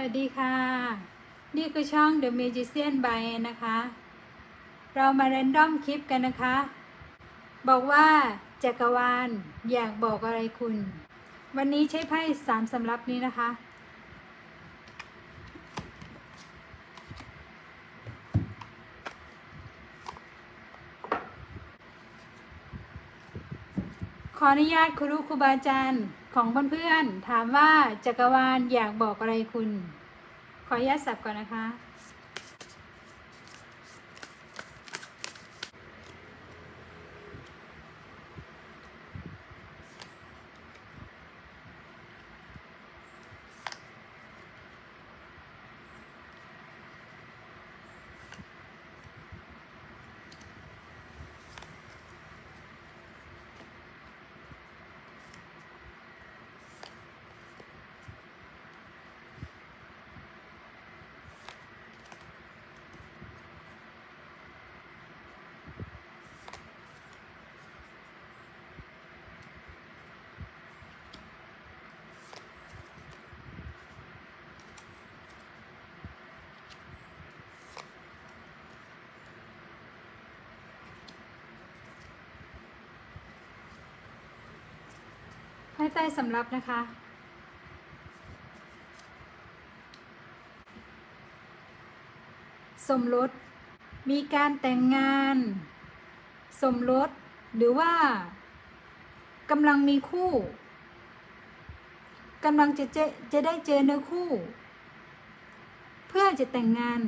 วัสดีค่ะ นี่คือช่อง The Magician by นะคะ เรามาเรนดอมคลิปกันนะคะ บอกว่าจักรวาลอยากบอกอะไรคุณ วันนี้ใช้ไพ่สามสำรับนี้นะคะ ขออนุญาตครูครูบาอาจารย์ ของเพื่อนๆถามว่าจักรวาลอยากบอกอะไรคุณ ขออนุญาตสับก่อนนะคะ ให้ใต้สำรับนะคะ สมรส มีการแต่งงาน สมรส หรือว่ากำลังมีคู่กำลังจะเจจะได้เจอเนื้อคู่ เพื่อจะแต่งงาน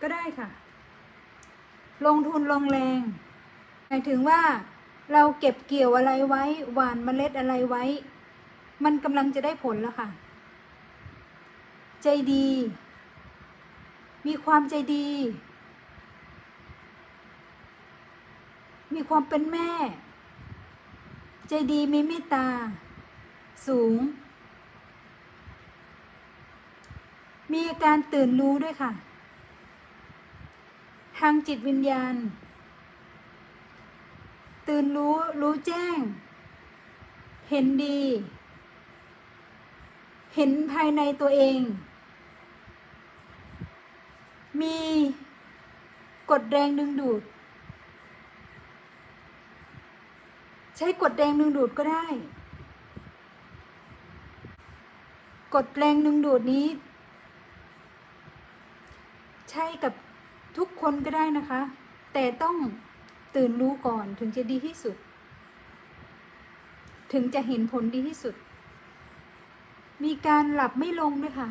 ก็ได้ค่ะ ลงทุนลงแรงหมายถึงว่า เราเก็บเกี่ยวอะไรไว้ หว่านเมล็ดอะไรไว้ มันกำลังจะได้ผลแล้วค่ะ ใจดี มีความใจดี มีความเป็นแม่ ใจดีมีเมตตา สูง มีอาการตื่นรู้ด้วยค่ะ ทางจิตวิญญาณ ตื่นรู้รู้แจ้ง เห็นดี เห็นภายในตัวเอง มีกฎแรงดึงดูด ใช้กฎแรงดึงดูดก็ได้ กฎแรงดึงดูดนี้ ใช้กับทุกคนก็ได้นะคะ แต่ต้อง ตื่นรู้ก่อนถึงจะดีที่สุด ถึงจะเห็นผลดีที่สุด มีการหลับไม่ลงด้วยค่ะ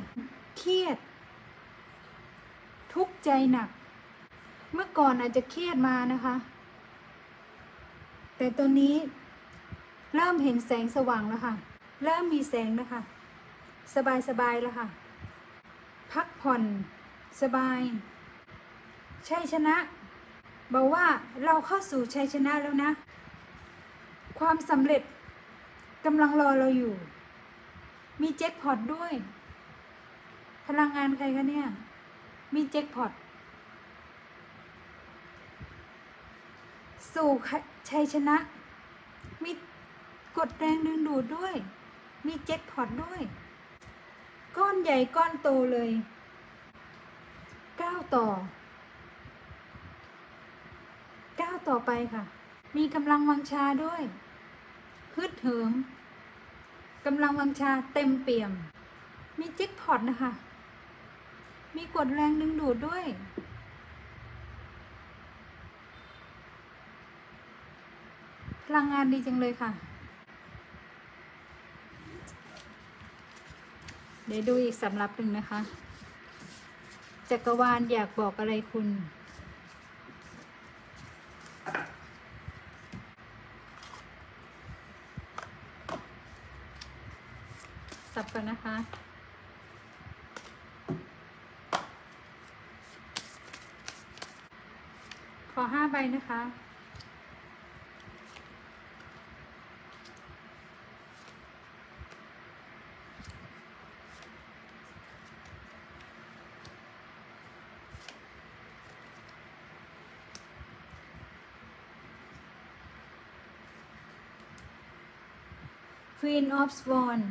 เครียด ทุกข์ใจหนัก เมื่อก่อนอาจจะเครียดมานะคะ แต่ตอนนี้เริ่มเห็นแสงสว่างแล้วค่ะ เริ่มมีแสงแล้วค่ะ สบายสบายแล้วค่ะ พักผ่อน สบาย ใชัยชนะ บอกว่าเราเข้าสู่ชัยชนะแล้วนะ ความสำเร็จกำลังรอเราอยู่ มีแจ็คพอตด้วย พลังงานใครคะเนี่ย มีแจ็คพอตสู่ชัยชนะ มีกดแรงดึงดูดด้วย มีแจ็คพอตด้วย ก้อนใหญ่ก้อนโตเลยก้าวต่อ ก้าว ต่อไปค่ะ มีกำลังวังชาด้วยฮึดเหิมกำลังวังชาเต็มเปี่ยม มีแจ็คพอตนะคะ มีกดแรงดึงดูดด้วย พลังงานดีจังเลยค่ะ เดี๋ยวดูอีกสำรับหนึ่งนะคะ จักรวาลอยากบอกอะไรคุณ สับกันนะคะ ขอห้าใบนะคะ Queen of Swan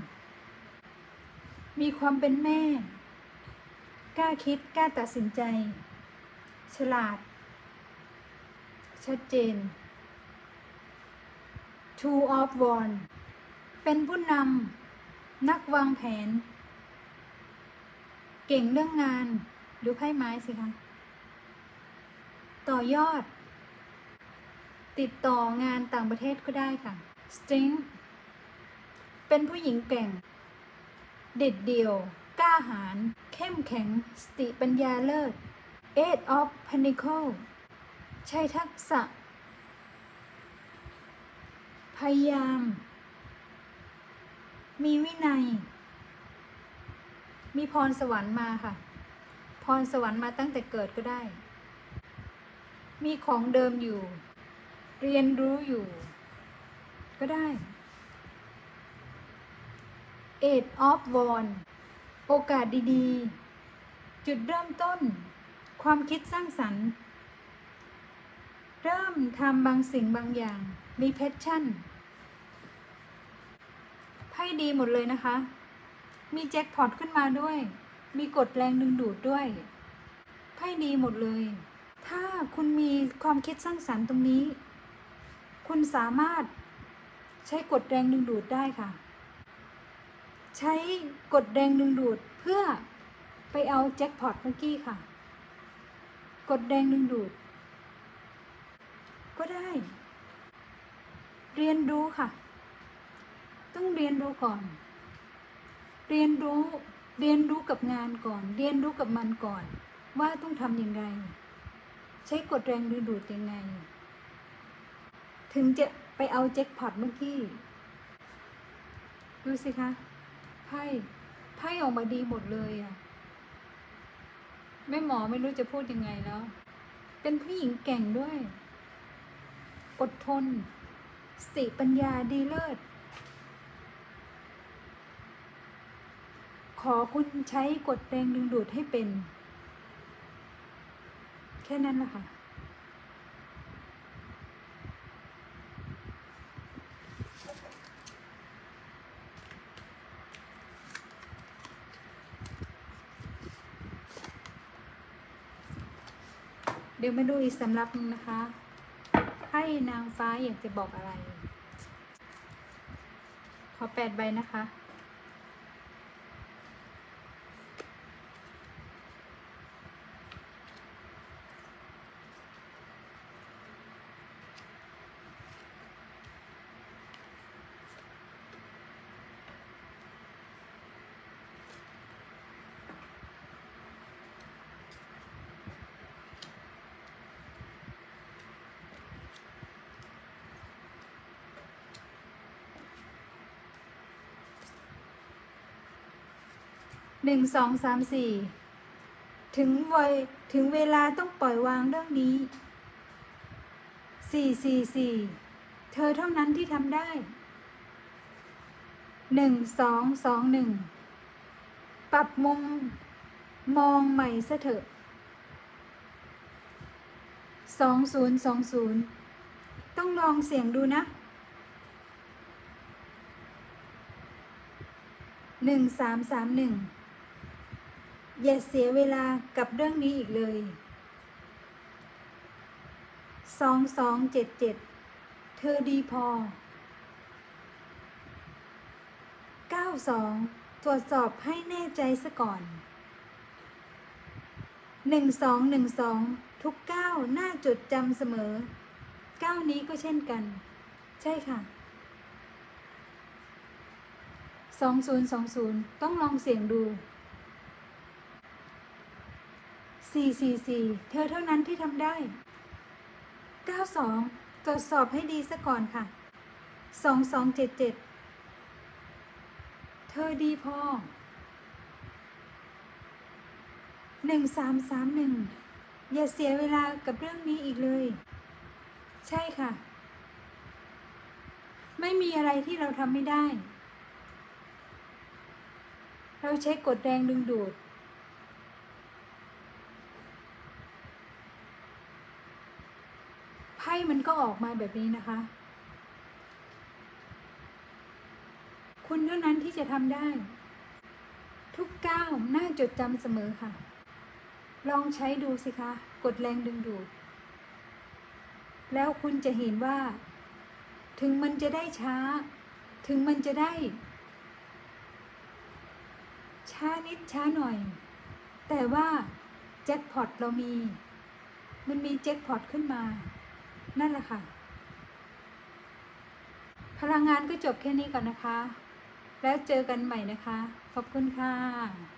มีความเป็นแม่ กล้าคิดกล้าตัดสินใจ ฉลาด ชัดเจน Two of Wands เป็นผู้นำนักวางแผน เก่งเรื่องงานดูไพ่ไม้สิคะ ต่อยอด ติดต่องานต่างประเทศก็ได้ค่ะ Strength เป็นผู้หญิงเก่ง เด็ดเดี่ยว กล้าหาญเข้มแข็ง สติปัญญาเลิศ Eight of Pentacle ใช้ทักษะ พยายาม มีวินัย มีพรสวรรค์มาค่ะ พรสวรรค์มาตั้งแต่เกิดก็ได้ มีของเดิมอยู่ เรียนรู้อยู่ ก็ได้ Eight of Wands โอกาสดีๆ จุดเริ่มต้น ความคิดสร้างสรรค์ เริ่มทำบางสิ่งบางอย่าง มีแพชชั่น ไพ่ดีหมดเลยนะคะ มีแจ็คพอตขึ้นมาด้วย มีกฎแรงดึงดูดด้วย ไพ่ดีหมดเลย ถ้าคุณมีความคิดสร้างสรรค์ตรงนี้ คุณสามารถใช้กฎแรงดึงดูดได้ค่ะ ใช้กฎแรงดึงดูดเพื่อไปเอาแจ็คพอตเมื่อกี้ค่ะกฎแรงดึงดูด ก็ได้ เรียนรู้ค่ะ ต้องเรียนรู้ก่อน เรียนรู้เรียนรู้กับงานก่อน เรียนรู้กับมันก่อน ว่าต้องทำยังไง ใช้กฎแรงดึงดูดยังไง ถึงจะไปเอาแจ็คพอตเมื่อกี้ ดูสิคะ ไพ่ไพ่ออกมาดีหมดเลยอะ่ะแม่หมอไม่รู้จะพูดยังไงแล้ว เป็นผู้หญิงเก่งด้วย อดทน สติปัญญาดีเลิศ ขอคุณใช้กฎแรงดึงดูดให้เป็น แค่นั้นแหละค่ะ เดี๋ยวมาดูอีกสำรับนึงนะคะ ให้นางฟ้าอยากจะบอกอะไร ขอแปดใบนะคะ หนึ่งสองสามสี่ถึงวัยถึงเวลาต้องปล่อยวางเรื่องนี้สี่สี่สี่เธอเท่านั้นที่ทำได้หนึ่งสองสองหนึ่งปรับมุมมองใหม่ซะเถอะสองศูนย์สองศูนย์ต้องลองเสียงดูนะหนึ่งสามสามหนึ่ง อย่าเสียเวลากับเรื่องนี้อีกเลยสองสองเจ็ดเจ็ดเธอดีพอเก้าสองตรวจสอบให้แน่ใจซะก่อนหนึ่งสองหนึ่งสองทุกเก้าน่าจดจำเสมอเก้านี้ก็เช่นกัน ใช่ค่ะสองศูนย์สองศูนย์ต้องลองเสี่ยงดู สี่สี่สี่เธอเท่านั้นที่ทำได้เก้าสองตรวจสอบให้ดีซะก่อนค่ะสองสองเจ็ดเจ็ดเธอดีพอหนึ่งสามสามหนึ่งอย่าเสียเวลากับเรื่องนี้อีกเลย ใช่ค่ะ ไม่มีอะไรที่เราทำไม่ได้ เราใช้กดแรงดึงดูด พ่มันก็ออกมาแบบนี้นะคะ คุณเท่านั้นที่จะทำได้ ทุกก้าวน่าจดจำเสมอค่ะ ลองใช้ดูสิคะ กดแรงดึงดูด แล้วคุณจะเห็นว่า ถึงมันจะได้ช้า ถึงมันจะได้ ช้านิดช้าหน่อย แต่ว่าแจ็คพอตเรามี มันมีแจ็คพอตขึ้นมา นั่นแหละค่ะ พลังงานก็จบแค่นี้ก่อนนะคะ แล้วเจอกันใหม่นะคะ ขอบคุณค่ะ